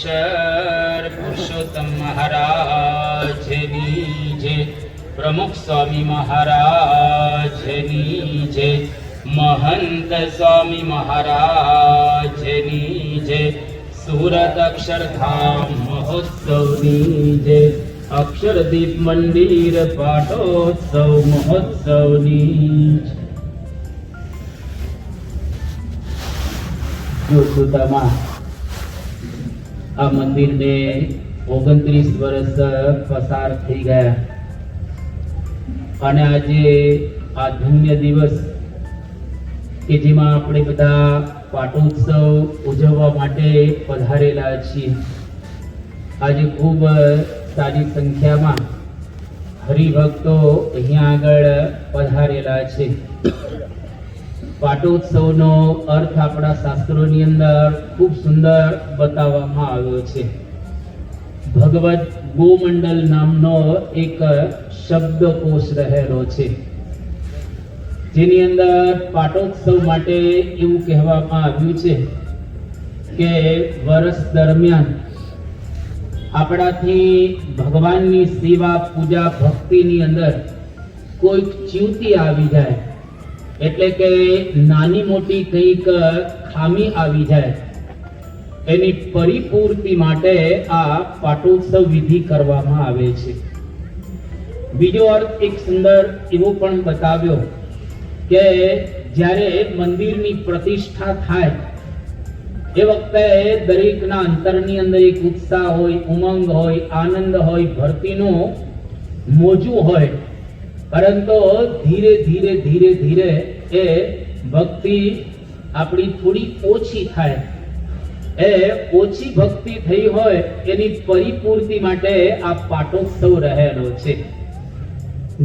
અક્ષર પુરુષોત્તમ મહારાજની જે પ્રમુખ સ્વામી મહારાજની જે મહંત સ્વામી મહારાજની જે સુરત અક્ષરધામ મહોત્સવની જે અક્ષરદીપ મંદિર પાટોત્સવ મહોત્સવની. જો સુદામા આ મંદિરને ઓગણત્રીસ વર્ષ પસાર થઈ ગયા. અને આજે આ ધન્ય દિવસ કે જેમાં આપણે બધા પાટોત્સવ ઉજવવા માટે પધારેલા છીએ. આજે ખૂબ સારી સંખ્યામાં હરિભક્તો અહીંયા આગળ પધારેલા છે. પાટોત્સવનો અર્થ આપણા શાસ્ત્રોની અંદર ખૂબ સુંદર બતાવવામાં આવ્યો છે. ભગવત ગોમંડલ નામનો એક શબ્દકોશ રહેલો છે. જેની અંદર પાટોત્સવ માટે એવું કહેવામાં આવ્યું છે કે વર્ષ દરમિયાન આપણાથી ભગવાનની સેવા, પૂજા, ભક્તિની અંદર કોઈક ચ્યુતિ આવી જાય. એટલે કે નાની મોટી કંઈક ખામી આવી જાય. એની પરિપૂર્તિ માટે આ પાટોત્સવ વિધિ કરવામાં આવે છે. બીજો અર્થ એક સુંદર એવો પણ બતાવ્યો કે જ્યારે મંદિરની પ્રતિષ્ઠા થાય, એ વખતે દરેકના અંતરની અંદર એક ઉત્સાહ હોય, ઉમંગ હોય, આનંદ હોય ભરતીનું મોજું હોય પરંતુ ધીરે ધીરે ધીરે ધીરે એ ભક્તિ આપણી થોડી ઓછી થાય. એ ઓછી ભક્તિ થઈ હોય એની પરિપૂર્તિ માટે આ પાટોત્સવ રહેલો છે.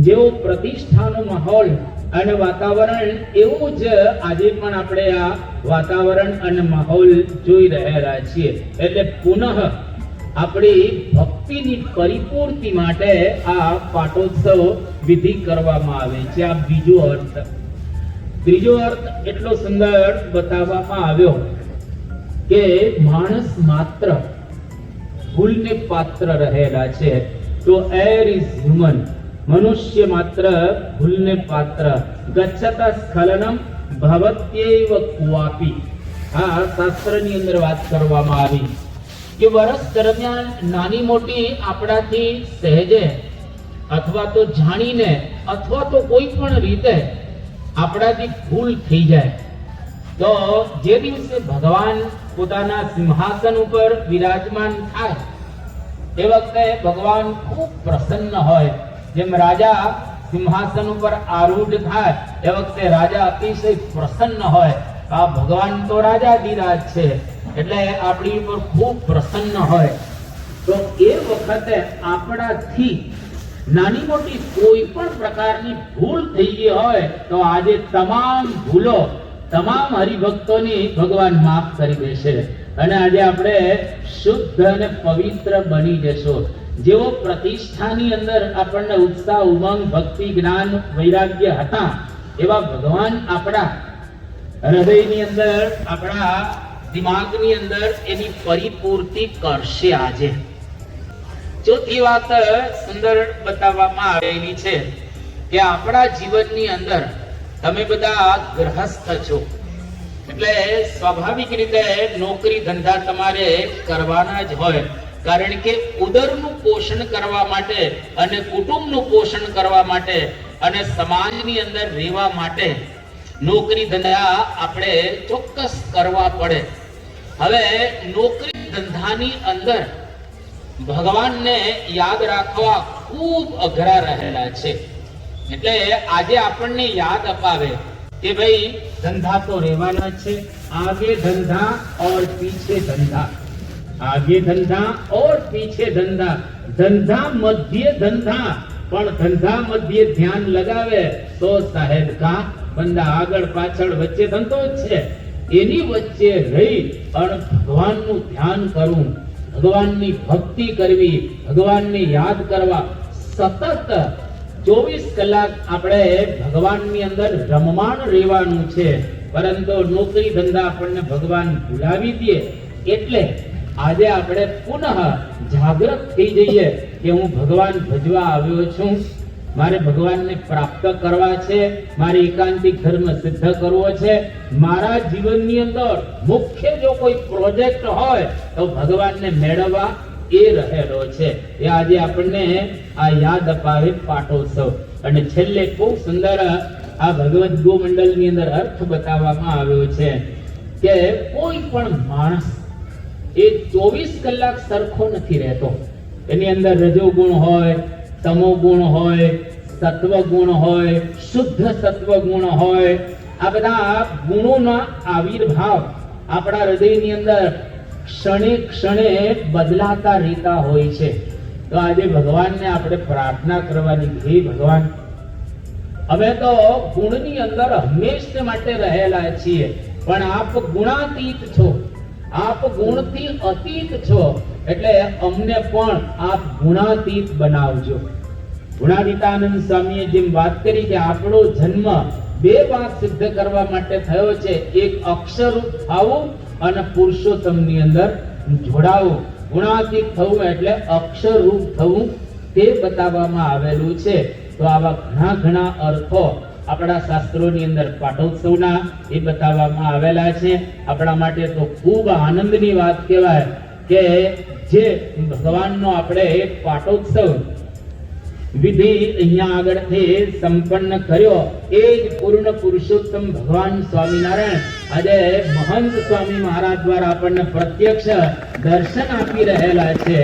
જેવો પ્રતિષ્ઠાનો માહોલ અને વાતાવરણ એવું જ આજે પણ આપણે આ વાતાવરણ અને માહોલ જોઈ રહેલા છીએ. એટલે પુનઃ આપણી ભક્તિની પરિપૂર્તિ માટે આ પાટોત્સવ વિધિ કરવામાં આવે છે. આ બીજો અર્થ. ત્રીજો અર્થ એટલો સુંદર બતાવવામાં આવ્યો કે માણસ માત્ર ભૂલને પાત્ર રહેલા છે. તો એર ઇઝ હ્યુમન. મનુષ્ય માત્ર ભૂલને પાત્ર. ગચ્છતા સ્ખલનમ ભવત્યેવ કુવાપી. આ શાસ્ત્રની અંદર વાત કરવામાં આવી. કે વર્ષ દરમિયાન નાની મોટી આપણાથી સહેજે અથવા તો જાણીને અથવા તો કોઈ પણ રીતે આપણાથી ભૂલ થઈ જાય. તો જે દિવસે ભગવાન પોતાના સિંહાસન ઉપર વિરાજમાન થાય એ વખતે ભગવાન ખૂબ પ્રસન્ન હોય. જેમ રાજા સિંહાસન ઉપર આરૂઢ થાય એ વખતે રાજા અતિશય પ્રસન્ન હોય. આ ભગવાન તો રાજાધિરાજ છે. એટલે આપણી ઉપર ખૂબ પ્રસન્ન હોય. તો એ વખતે આપણાથી નાની મોટી કોઈ પણ પ્રકારની ભૂલ થઈ ગઈ હોય, તો આજે તમામ ભૂલો, તમામ હરિભક્તોની ભગવાન માફ કરી દેશે. અને આજે આપણે શુદ્ધ અને પવિત્ર બની જશું. જેવો પ્રતિષ્ઠાની અંદર આપણને ઉત્સાહ, ઉમંગ, ભક્તિ, જ્ઞાન, વૈરાગ્ય હતા, એવા ભગવાન આપણા હૃદયની અંદર આપણા દિમાગની અંદર એની પરિપૂર્તિ કરશે આજે. ચોથી વાત સુંદર બતાવવામાં આવેલી છે કે આપણા જીવનની અંદર તમે બધા ગ્રહસ્થ છો. એટલે સ્વાભાવિક રીતે નોકરી ધંધા તમારે કરવાના જ હોય. કારણ કે ઉદરનું પોષણ કરવા માટે અને કુટુંબનું પોષણ કરવા માટે અને સમાજની અંદર રહેવા માટે નોકરી ધંધા આપણે ચોક્કસ કરવા પડે. હવે નોકરી ધંધાની અંદર ભગવાનને યાદ રાખવા ખૂબ અઘરા રહેલા છે. એટલે આજે આપણને યાદ અપાવે કે ભાઈ ધંધા તો રહેવાના છે, આગે ધંધા ઓર પીછે ધંધા. આગે ધંધા ઓર પીછે ધંધા. ધંધા મધ્ય ધંધા, પણ ધંધા મધ્ય ધ્યાન લગાવે તો સાહેબ કા? બંદા આગળ પાછળ વચ્ચે ધંધો જ છે. એની વચ્ચે રહી અને ભગવાનનું ધ્યાન કરવું, ભગવાનની ભક્તિ કરવી, ભગવાનને યાદ કરવા સતત ચોવીસ કલાક આપણે ભગવાનની અંદર રમમાણ રહેવાનું છે. પરંતુ નોકરી ધંધા આપણને ભગવાન ભૂલાવી દે એટલે આજે આપણે પુનઃ જાગૃત થઈ જઈએ કે હું ભગવાન ભજવા આવ્યો છું. મારે ભગવાનને પ્રાપ્ત કરવા છે, મારે એકાંતિક ધર્મ સિદ્ધ કરવો છે. મારા જીવનની અંદર મુખ્ય જો કોઈ પ્રોજેક્ટ હોય, તો ભગવાનને મેળવવા એ રહેલો છે. એ આજે આપણને આ યાદ અપાવે પાટોત્સવ. અને છેલ્લે ખૂબ સુંદર આ ભગવદ ગોમંડલની અંદર અર્થ બતાવવામાં આવ્યો છે કે કોઈ પણ માણસ એ ચોવીસ કલાક સરખો નથી રહેતો. એની અંદર રજોગુણ હોય તમો ગુણ હોય સત્વ ગુણ હોય, શુદ્ધ સત્વ ગુણ હોય, આ બધા ગુણોના આવિર્ભાવ આપણા હૃદયની અંદર ક્ષણે ક્ષણે બદલાતા રહેતા હોય છે. તો આજે ભગવાનને આપણે પ્રાર્થના કરવાની હે ભગવાન. અમે તો ગુણની અંદર હંમેશ માટે રહેલા છીએ, પણ આપ ગુણાતીત છો. આપ ગુણથી અતીત છો, એટલે અમને પણ આપ ગુણાતીત બનાવજો. ગુણાતીતાનંદ સ્વામીએ જેમ વાત કરી કે આપણો જન્મ બે વાત સિદ્ધ કરવા માટે થયો છે, એક અક્ષરરૂપ થવું અને પુરુષોત્તમની અંદર જોડાવું. ગુણાતીત થવું એટલે અક્ષરરૂપ થવું તે બતાવવામાં આવેલું છે. તો આવા ઘણા ઘણા અર્થો આપણા શાસ્ત્રોની અંદર પાઠોત્સવના એ બતાવવામાં આવેલા છે. આપણા માટે તો ખૂબ આનંદની વાત કહેવાય કે જે ભગવાનનો આપણે એક પાઠોત્સવ વિધિ અહીંયા આગળથી સંપન્ન કર્યો. એ જ પૂર્ણ પુરુષોત્તમ ભગવાન સ્વામિનારાયણ. આજે મહંત સ્વામી મહારાજ દ્વારા આપણને પ્રત્યક્ષ દર્શન આપી રહેલા છે.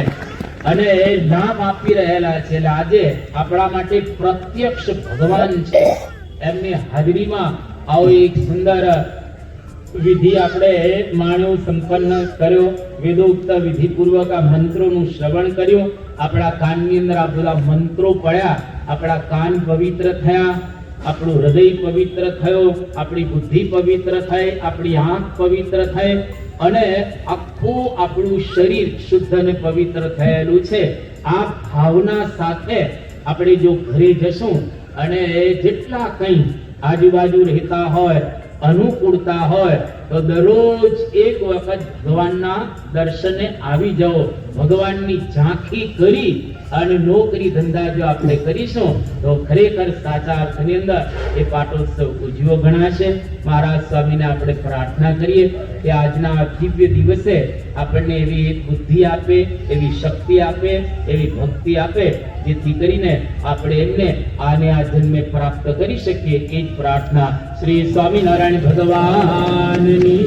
અને નામ આપી રહેલા છે. એટલે આજે આપણા માટે પ્રત્યક્ષ ભગવાન છે. એમની હાજરીમાં આવો એક સુંદર વિધિ આપણે માણ્યો સંપન્ન કર્યો. વેદોક્ત વિધિપૂર્વક આ મંત્રોનું શ્રવણ કર્યું. આપણા કાનની અંદર આ બધા મંત્રો પડ્યા. આપણા કાન પવિત્ર થયા. આપણું હૃદય પવિત્ર થયો. આપણી બુદ્ધિ પવિત્ર થાય આપણી આંખ પવિત્ર થાય અને આખું આપણું શરીર શુદ્ધ અને પવિત્ર થયેલું છે. આ ભાવના સાથે આપણે જો ઘરે જશું અને જેટલા કંઈ આજુબાજુ રહેતા હોય અનુકૂળતા હોય, તો દરરોજ એક વખત ભગવાનના દર્શને આવી જાઓ. ભગવાનની ઝાંખી કરી અને નોકરી ધંધા જો આપણે કરીશું, તો ખરેખર સાચા અર્થની અંદર એ પાટોત્સવ ઉજવો ગણાશે. મહારાજ સ્વામીને આપણે પ્રાર્થના કરીએ કે આજના દિવ્ય દિવસે આપણને એવી બુદ્ધિ આપે, એવી શક્તિ આપે, એવી ભક્તિ આપે જેથી કરીને આપણે એમને આને આ જન્મે પ્રાપ્ત કરી શકીએ એ જ પ્રાર્થના શ્રી સ્વામિનારાયણ ભગવાનની.